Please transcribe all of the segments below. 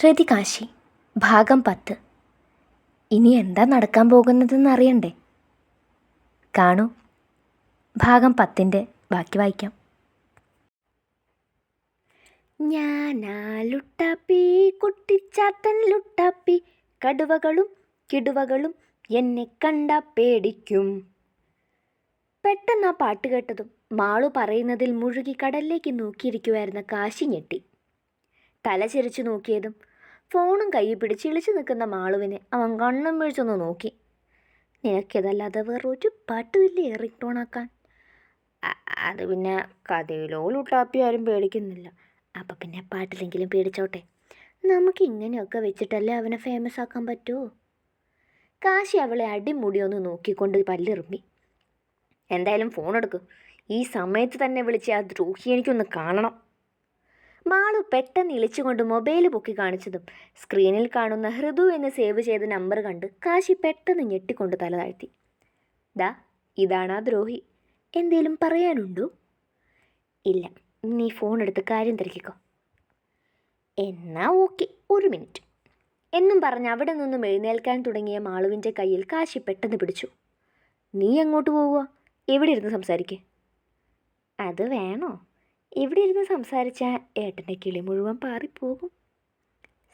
ഹൃതികാശി ഭാഗം പത്ത്. ഇനി എന്താ നടക്കാൻ പോകുന്നതെന്ന് അറിയണ്ടേ കാണൂ. ഭാഗം പത്തിന്റെ ബാക്കി വായിക്കാം. ഞാനാ ലുട്ടാപ്പി കുട്ടിച്ചാത്തൻ ലുട്ടാപ്പി കടുവകളും കിടുവകളും എന്നെ കണ്ട പേടിക്കും. പെട്ടെന്ന് ആ പാട്ട് കേട്ടതും മാളു പറയുന്നതിൽ മുഴുകി കടലിലേക്ക് നോക്കിയിരിക്കുമായിരുന്ന കാശി ഞെട്ടി തല ചെരിച്ചു നോക്കിയതും ഫോണും കയ്യിൽ പിടിച്ച് ഇളിച്ചു നിൽക്കുന്ന മാളുവിനെ അവൻ കണ്ണും വീഴ്ചൊന്ന് നോക്കി. നിനക്കിതല്ലാതെ വേറൊരു പാട്ടുമില്ലേ റിംഗ് ടോണാക്കാൻ അത് പിന്നെ കഥയിലോ ലുട്ടാപ്പി ആരും പേടിക്കുന്നില്ല. അപ്പം പിന്നെ പാട്ടിലെങ്കിലും പേടിച്ചോട്ടെ. നമുക്ക് ഇങ്ങനെയൊക്കെ വെച്ചിട്ടല്ലേ അവനെ ഫേമസ് ആക്കാൻ പറ്റുമോ കാശി അവളെ അടിമുടി ഒന്ന് നോക്കിക്കൊണ്ട് പല്ലിറുമ്പി എന്തായാലും ഫോൺ എടുക്കും. ഈ സമയത്ത് തന്നെ വിളിച്ച് ആ ദ്രോഹി എനിക്കൊന്ന് കാണണം. മാളു പെട്ടെന്ന് ഇളിച്ചുകൊണ്ട് മൊബൈൽ പൊക്കി കാണിച്ചതും. സ്ക്രീനിൽ കാണുന്ന ഹൃദു എന്ന് സേവ് ചെയ്ത നമ്പർ കണ്ട് കാശി പെട്ടെന്ന് ഞെട്ടിക്കൊണ്ട് തല താഴ്ത്തി. ദാ ഇതാണ് ആ ദ്രോഹി. എന്തേലും പറയാനുണ്ടോ? ഇല്ല നീ ഫോൺ എടുത്ത് കാര്യം തിരക്കിക്കോ. എന്നാ ഓക്കെ ഒരു മിനിറ്റ്. എന്നും പറഞ്ഞ് അവിടെ നിന്നും എഴുന്നേൽക്കാൻ തുടങ്ങിയ മാളുവിന്റെ കയ്യിൽ കാശി പെട്ടെന്ന് പിടിച്ചു. നീ എങ്ങോട്ട് പോവുക? എവിടെ ഇരുന്ന് സംസാരിക്കേ? അത് വേണോ? ഇവിടെ ഇരുന്ന് സംസാരിച്ചാൽ ഏട്ടന്റെ കിളി മുഴുവൻ പാറിപ്പോകും.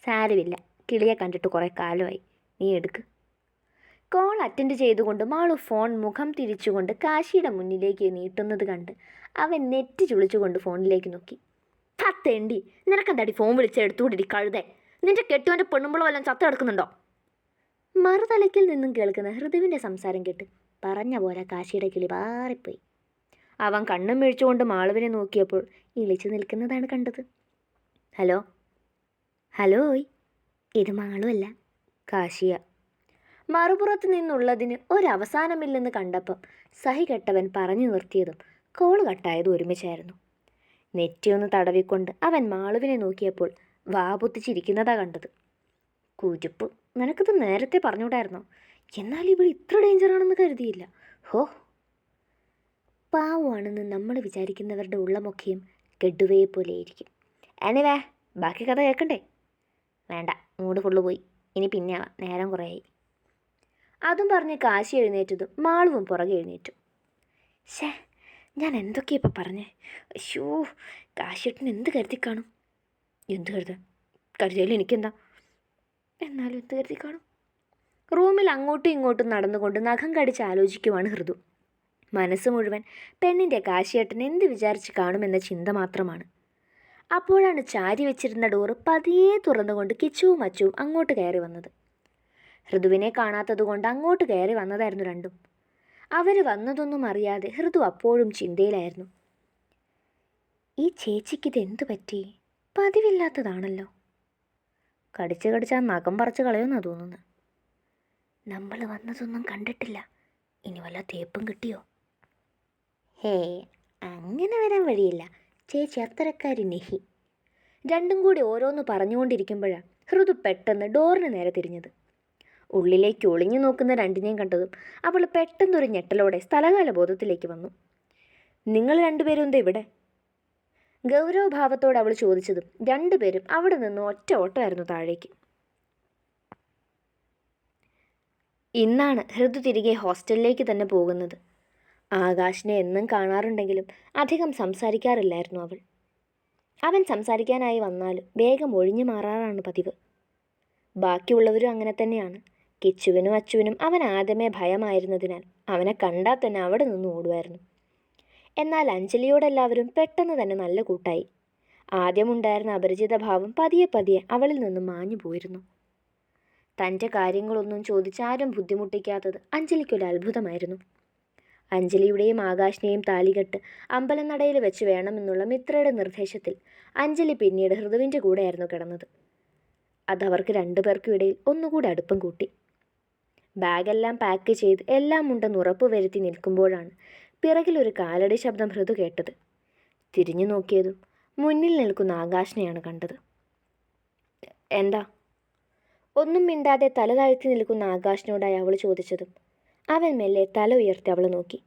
സാരമില്ല കിളിയെ കണ്ടിട്ട് കുറേ കാലമായി. നീ എടുക്ക്. കോൾ അറ്റൻഡ് ചെയ്തുകൊണ്ട് മാളു ഫോൺ മുഖം തിരിച്ചുകൊണ്ട് കാശിയുടെ മുന്നിലേക്ക് നീട്ടുന്നത് കണ്ട് അവൻ നെറ്റ് ചുളിച്ചുകൊണ്ട് ഫോണിലേക്ക് നോക്കി. തത്തേണ്ടി നിനക്കെന്താടി ഫോൺ വിളിച്ച് എടുത്തുകൊണ്ടിരി കഴുതേ? നിന്റെ കെട്ടുവന്റെ പെണ്ണുമ്പോളോ എല്ലാം ചത്ത കിടക്കുന്നുണ്ടോ? മറുതലയ്ക്കിൽ നിന്നും കേൾക്കുന്ന ഹൃദുവിന്റെ സംസാരം കേട്ട് പറഞ്ഞ പോലെ കാശിയുടെ കിളി പാറിപ്പോയി. അവൻ കണ്ണും വീഴ്ചുകൊണ്ട് മാളുവിനെ നോക്കിയപ്പോൾ ഇളിച്ചു നിൽക്കുന്നതാണ് കണ്ടത്. ഹലോ? ഹലോ ഇത് മാളുവല്ല കാശിയ. മറുപുറത്ത് നിന്നുള്ളതിന് ഒരവസാനമില്ലെന്ന് കണ്ടപ്പം സഹി കെട്ടവൻ പറഞ്ഞു നിർത്തിയതും കോൾ കട്ടായതും ഒരുമിച്ചായിരുന്നു. നെറ്റിയൊന്ന് തടവിക്കൊണ്ട് അവൻ മാളുവിനെ നോക്കിയപ്പോൾ വാപൊത്തിച്ചിരിക്കുന്നതാ കണ്ടത്. കുരുപ്പ് നിനക്കിത് നേരത്തെ പറഞ്ഞുകൂടായിരുന്നോ എന്നാൽ ഇവൾ ഇത്ര ഡേഞ്ചറാണെന്ന് കരുതിയില്ല. ഹോ പാവമാണെന്ന് നമ്മൾ വിചാരിക്കുന്നവരുടെ ഉള്ളമൊക്കെയും ഗഡുവയെ പോലെയിരിക്കും എനിവേ ബാക്കി കഥ കേൾക്കണ്ടേ? വേണ്ട മൂട് ഫുള്ള് പോയി. ഇനി പിന്നെ. നേരം കുറേയായി. അതും പറഞ്ഞ് കാശി എഴുന്നേറ്റതും മാളുവും പുറകെ എഴുന്നേറ്റു. ഷേ ഞാൻ എന്തൊക്കെയാ ഇപ്പം പറഞ്ഞേ? ഷൂ കാശിയേട്ടൻ എന്ത് കരുതി കാണും? എന്ത് കരുതാൻ കരുതിയാലും എനിക്കെന്താ? എന്നാലും എന്ത് കരുതി കാണും? റൂമിൽ അങ്ങോട്ടും ഇങ്ങോട്ടും നടന്നുകൊണ്ട് നഖം കടിച്ച് ആലോചിക്കുവാണ് ഹൃദു. മനസ്സ് മുഴുവൻ പെണ്ണിന്റെ കാശിയേട്ടൻ എന്ത് വിചാരിച്ച് കാണുമെന്ന ചിന്ത മാത്രമാണ്. അപ്പോഴാണ് ചാരി വെച്ചിരുന്ന ഡോറ് പതിയെ തുറന്നുകൊണ്ട് കിച്ചുവും അച്ചുവും അങ്ങോട്ട് കയറി വന്നത്. ഹൃദുവിനെ കാണാത്തതുകൊണ്ട് അങ്ങോട്ട് കയറി വന്നതായിരുന്നു രണ്ടും. അവർ വന്നതൊന്നും അറിയാതെ ഹൃദു അപ്പോഴും ചിന്തയിലായിരുന്നു. ഈ ചേച്ചിക്ക് ഇതെന്തു പറ്റി? പതിവില്ലാത്തതാണല്ലോ. കടിച്ച് കടിച്ച് ആ നഖം പറിച്ച് കളയുമെന്നാ തോന്നുന്നത്. നമ്മൾ വന്നതൊന്നും കണ്ടിട്ടില്ല. ഇനി വല്ല തേപ്പും കിട്ടിയോ? ഹേ അങ്ങനെ വരാൻ വഴിയില്ല. ചേച്ചി അത്തരക്കാരി നെഹി. രണ്ടും കൂടി ഓരോന്ന് പറഞ്ഞുകൊണ്ടിരിക്കുമ്പോഴാണ് ഹൃദു പെട്ടെന്ന് ഡോറിന് നേരെ തിരിഞ്ഞത്. ഉള്ളിലേക്ക് ഒളിഞ്ഞു നോക്കുന്ന രണ്ടിനെയും കണ്ടതും അവൾ പെട്ടെന്നൊരു ഞെട്ടലോടെ സ്ഥലകാല ബോധത്തിലേക്ക് വന്നു. നിങ്ങൾ രണ്ടുപേരും എന്താ ഇവിടെ? ഗൗരവഭാവത്തോടെ അവൾ ചോദിച്ചതും രണ്ടുപേരും അവിടെ നിന്ന് ഒറ്റ ഓട്ടമായിരുന്നു താഴേക്ക്. ഇന്നാണ് ഹൃദു തിരികെ ഹോസ്റ്റലിലേക്ക് തന്നെ പോകുന്നത്. ആകാശിനെ എന്നും കാണാറുണ്ടെങ്കിലും അധികം സംസാരിക്കാറില്ലായിരുന്നു അവൾ. അവൻ സംസാരിക്കാനായി വന്നാൽ വേഗം ഒഴിഞ്ഞു മാറാറാണ് പതിവ്. ബാക്കിയുള്ളവരും അങ്ങനെ തന്നെയാണ്. കിച്ചുവിനും അച്ചുവിനും അവൻ ആദ്യമേ ഭയമായിരുന്നതിനാൽ അവനെ കണ്ടാൽ തന്നെ അവിടെ നിന്ന് ഓടുമായിരുന്നു. എന്നാൽ അഞ്ജലിയോടെല്ലാവരും പെട്ടെന്ന് തന്നെ നല്ല കൂട്ടായി. ആദ്യമുണ്ടായിരുന്ന അപരിചിത ഭാവം പതിയെ പതിയെ അവളിൽ നിന്നും മാഞ്ഞു പോയിരുന്നു. തന്റെ കാര്യങ്ങളൊന്നും ചോദിച്ചാരും ബുദ്ധിമുട്ടിക്കാത്തത് അഞ്ജലിക്കൊരു അത്ഭുതമായിരുന്നു. അഞ്ജലിയുടെയും ആകാശിനെയും താലികെട്ട് അമ്പലനടയിൽ വെച്ച് വേണമെന്നുള്ള മിത്രയുടെ നിർദ്ദേശത്തിൽ അഞ്ജലി പിന്നീട് ഹൃദുവിന്റെ കൂടെയായിരുന്നു കിടന്നത്. അതവർക്ക് രണ്ടുപേർക്കും ഇടയിൽ ഒന്നുകൂടി അടുപ്പം കൂട്ടി. ബാഗെല്ലാം പാക്ക് ചെയ്ത് എല്ലാം ഉണ്ടെന്ന് ഉറപ്പ് വരുത്തി നിൽക്കുമ്പോഴാണ് പിറകിലൊരു കാലടി ശബ്ദം ഹൃദു കേട്ടത്. തിരിഞ്ഞു നോക്കിയതും മുന്നിൽ നിൽക്കുന്ന ആകാശിനെയാണ് കണ്ടത്. എന്താ? ഒന്നും മിണ്ടാതെ തല താഴ്ത്തി നിൽക്കുന്ന ആകാശിനോടായി അവൾ ചോദിച്ചതും അവൻ മെല്ലെ തല ഉയർത്തി അവളെ നോക്കി.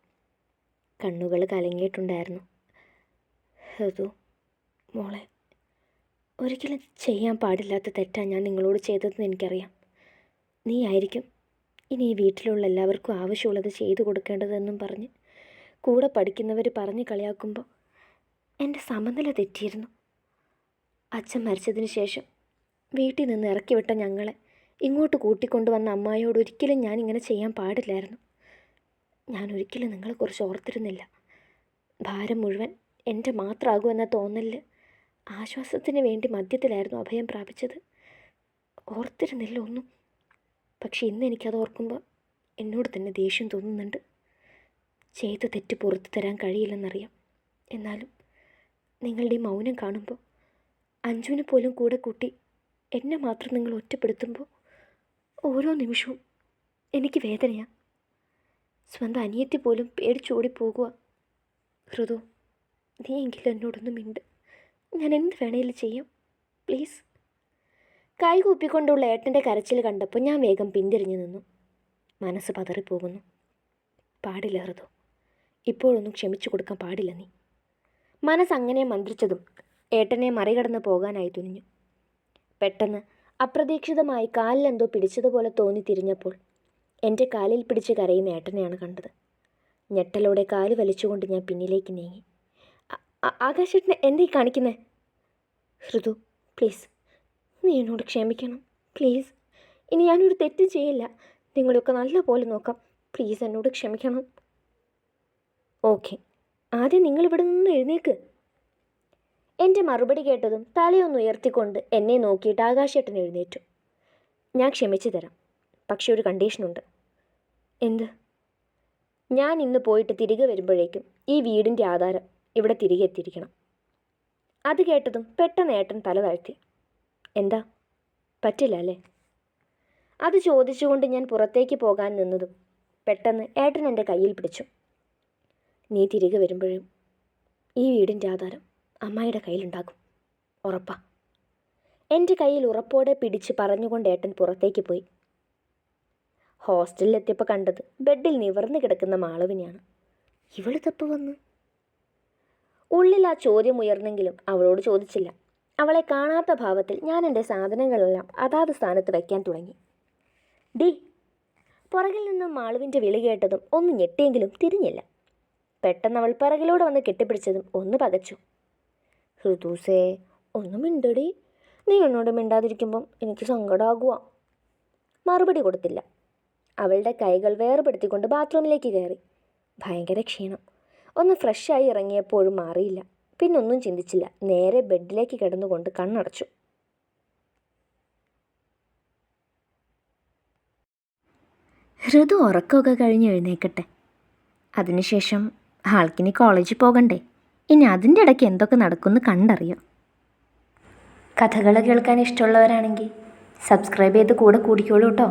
കണ്ണുകൾ കലങ്ങിയിട്ടുണ്ടായിരുന്നു. ഹൃദു മോളെ ഒരിക്കലും ചെയ്യാൻ പാടില്ലാത്ത തെറ്റാണ് ഞാൻ നിങ്ങളോട് ചെയ്തതെന്ന് എനിക്കറിയാം. നീ ആയിരിക്കും ഇനി ഈ വീട്ടിലുള്ള എല്ലാവർക്കും ആവശ്യമുള്ളത് ചെയ്തു കൊടുക്കേണ്ടതെന്നും പറഞ്ഞ് കൂടെ പഠിക്കുന്നവർ പറഞ്ഞ് കളിയാക്കുമ്പോൾ എന്റെ സമനില തെറ്റിയിരുന്നു. അച്ഛൻ മരിച്ചതിന് ശേഷം വീട്ടിൽ നിന്ന് ഇറക്കി വിട്ട ഞങ്ങളെ ഇങ്ങോട്ട് കൂട്ടിക്കൊണ്ടുവന്ന അമ്മായിയോട് ഒരിക്കലും ഞാൻ ഇങ്ങനെ ചെയ്യാൻ പാടില്ലായിരുന്നു. ഞാൻ ഒരിക്കലും നിങ്ങളെക്കുറിച്ച് ഓർത്തിരുന്നില്ല. ഭാരം മുഴുവൻ എന്റെ മാത്രമാകുമെന്ന തോന്നലിൽ ആശ്വാസത്തിന് വേണ്ടി മദ്യത്തിലായിരുന്നു അഭയം പ്രാപിച്ചത്. ഓർത്തിരുന്നില്ല ഒന്നും. പക്ഷെ ഇന്ന് എനിക്കത് ഓർക്കുമ്പോൾ എന്നോട് തന്നെ ദേഷ്യം തോന്നുന്നുണ്ട്. ചെയ്ത തെറ്റ് പുറത്തു തരാൻ കഴിയില്ലെന്നറിയാം. എന്നാലും നിങ്ങളുടെ മൗനം കാണുമ്പോൾ അഞ്ജുവിനെ പോലും കൂടെ കൂട്ടി എന്നെ മാത്രം നിങ്ങൾ ഒറ്റപ്പെടുത്തുമ്പോൾ ഓരോ നിമിഷവും എനിക്ക് വേദനയാണ് സ്വന്തം അനിയത്തി പോലും പേടിച്ചോടി പോകുക ഹൃദു നീ എങ്കിലും എന്നോടൊന്നും മിണ്ട്. ഞാൻ എന്ത് വേണേലും ചെയ്യാം. പ്ലീസ്. കൈ കൂപ്പിക്കൊണ്ടുള്ള ഏട്ടന്റെ കരച്ചിൽ കണ്ടപ്പോൾ ഞാൻ വേഗം പിന്തിരിഞ്ഞു നിന്നു. മനസ്സ് പതറിപ്പോകുന്നു. പാടില്ല ഹൃദു. ഇപ്പോഴൊന്നും ക്ഷമിച്ചു കൊടുക്കാൻ പാടില്ല നീ. മനസ്സങ്ങനെ മന്ത്രിച്ചതും ഏട്ടനെ മറികടന്ന് പോകാനായി തുനിഞ്ഞു. പെട്ടെന്ന് അപ്രതീക്ഷിതമായി കാലിലെന്തോ പിടിച്ചതുപോലെ തോന്നി തിരിഞ്ഞപ്പോൾ എന്റെ കാലിൽ പിടിച്ച് കരയുന്ന ഏട്ടനെയാണ് കണ്ടത്. ഞെട്ടലോടെ കാൽ വലിച്ചുകൊണ്ട് ഞാൻ പിന്നിലേക്ക് നീങ്ങി. ആകാശേട്ടനെ എന്തേ കാണിക്കുന്നേ? ഹൃദു പ്ലീസ് നീ എന്നോട് ക്ഷമിക്കണം പ്ലീസ്. ഇനി ഞാനൊരു തെറ്റും ചെയ്യില്ല. നിങ്ങളൊക്കെ നല്ല പോലെ നോക്കാം. പ്ലീസ് എന്നോട് ക്ഷമിക്കണം. ഓക്കെ. ആദ്യം നിങ്ങൾ ഇവിടെ നിന്ന് എഴുന്നേക്ക്. എന്റെ മറുപടി കേട്ടതും തലയൊന്നുയർത്തിക്കൊണ്ട് എന്നെ നോക്കിയിട്ട് ആകാശേട്ടൻ എഴുന്നേറ്റു. ഞാൻ ക്ഷമിച്ചു തരാം. പക്ഷെ ഒരു കണ്ടീഷനുണ്ട് എന്ത്? ഞാൻ ഇന്ന് പോയിട്ട് തിരികെ വരുമ്പോഴേക്കും ഈ വീടിന്റെ ആധാരം ഇവിടെ തിരികെ എത്തിയിരിക്കണം. അത് കേട്ടതും പെട്ടെന്ന് ഏട്ടൻ തല താഴ്ത്തി. എന്താ? പറ്റില്ല അല്ലേ? അത് ചോദിച്ചുകൊണ്ട് ഞാൻ പുറത്തേക്ക് പോകാൻ നിന്നതും പെട്ടെന്ന് ഏട്ടൻ എന്റെ കയ്യിൽ പിടിച്ചു. നീ തിരികെ വരുമ്പോഴും ഈ വീടിന്റെ ആധാരം അമ്മായിയുടെ കയ്യിലുണ്ടാകും. ഉറപ്പാ. എന്റെ കയ്യിൽ ഉറപ്പോടെ പിടിച്ച് പറഞ്ഞുകൊണ്ട് ഏട്ടൻ പുറത്തേക്ക് പോയി. ഹോസ്റ്റലിലെത്തിയപ്പോൾ കണ്ടത് ബെഡിൽ നിവർന്ന് കിടക്കുന്ന മാളവിനെയാണ്. ഇവളിതപ്പോൾ വന്ന്? ഉള്ളിൽ ആ ചോദ്യം ഉയർന്നെങ്കിലും അവളോട് ചോദിച്ചില്ല. അവളെ കാണാത്ത ഭാവത്തിൽ ഞാൻ എന്റെ സാധനങ്ങളെല്ലാം അതാത് സ്ഥാനത്ത് വയ്ക്കാൻ തുടങ്ങി. ഡി പുറകിൽ നിന്നും മാളുവിന്റെ വിളി കേട്ടതും ഒന്ന് ഞെട്ടിയെങ്കിലും തിരിഞ്ഞില്ല. പെട്ടെന്ന് അവൾ പിറകിലൂടെ വന്ന് കെട്ടിപ്പിടിച്ചതും ഒന്ന് പകച്ചു. ഹൃദൂസേ ഒന്ന് മിണ്ടടി. നീ എന്നോട് മിണ്ടാതിരിക്കുമ്പം എനിക്ക് സങ്കടമാകുക മറുപടി കൊടുത്തില്ല. അവളുടെ കൈകൾ വേർപെടുത്തിക്കൊണ്ട് ബാത്റൂമിലേക്ക് കയറി. ഭയങ്കര ക്ഷീണം. ഒന്ന് ഫ്രഷായി ഇറങ്ങിയപ്പോഴും മാറിയില്ല. പിന്നൊന്നും ചിന്തിച്ചില്ല. നേരെ ബെഡിലേക്ക് കിടന്നുകൊണ്ട് കണ്ണടച്ചു. ഋതു ഉറക്കമൊക്കെ കഴിഞ്ഞ് എഴുന്നേക്കട്ടെ. അതിനുശേഷം ആൾക്കിനി കോളേജിൽ പോകണ്ടേ? ഇനി അതിന്റെ ഇടയ്ക്ക് എന്തൊക്കെ നടക്കുമെന്ന് കണ്ടറിയാം. കഥകൾ കേൾക്കാൻ ഇഷ്ടമുള്ളവരാണെങ്കിൽ സബ്സ്ക്രൈബ് ചെയ്ത് കൂടെ കൂടിക്കോളൂ കേട്ടോ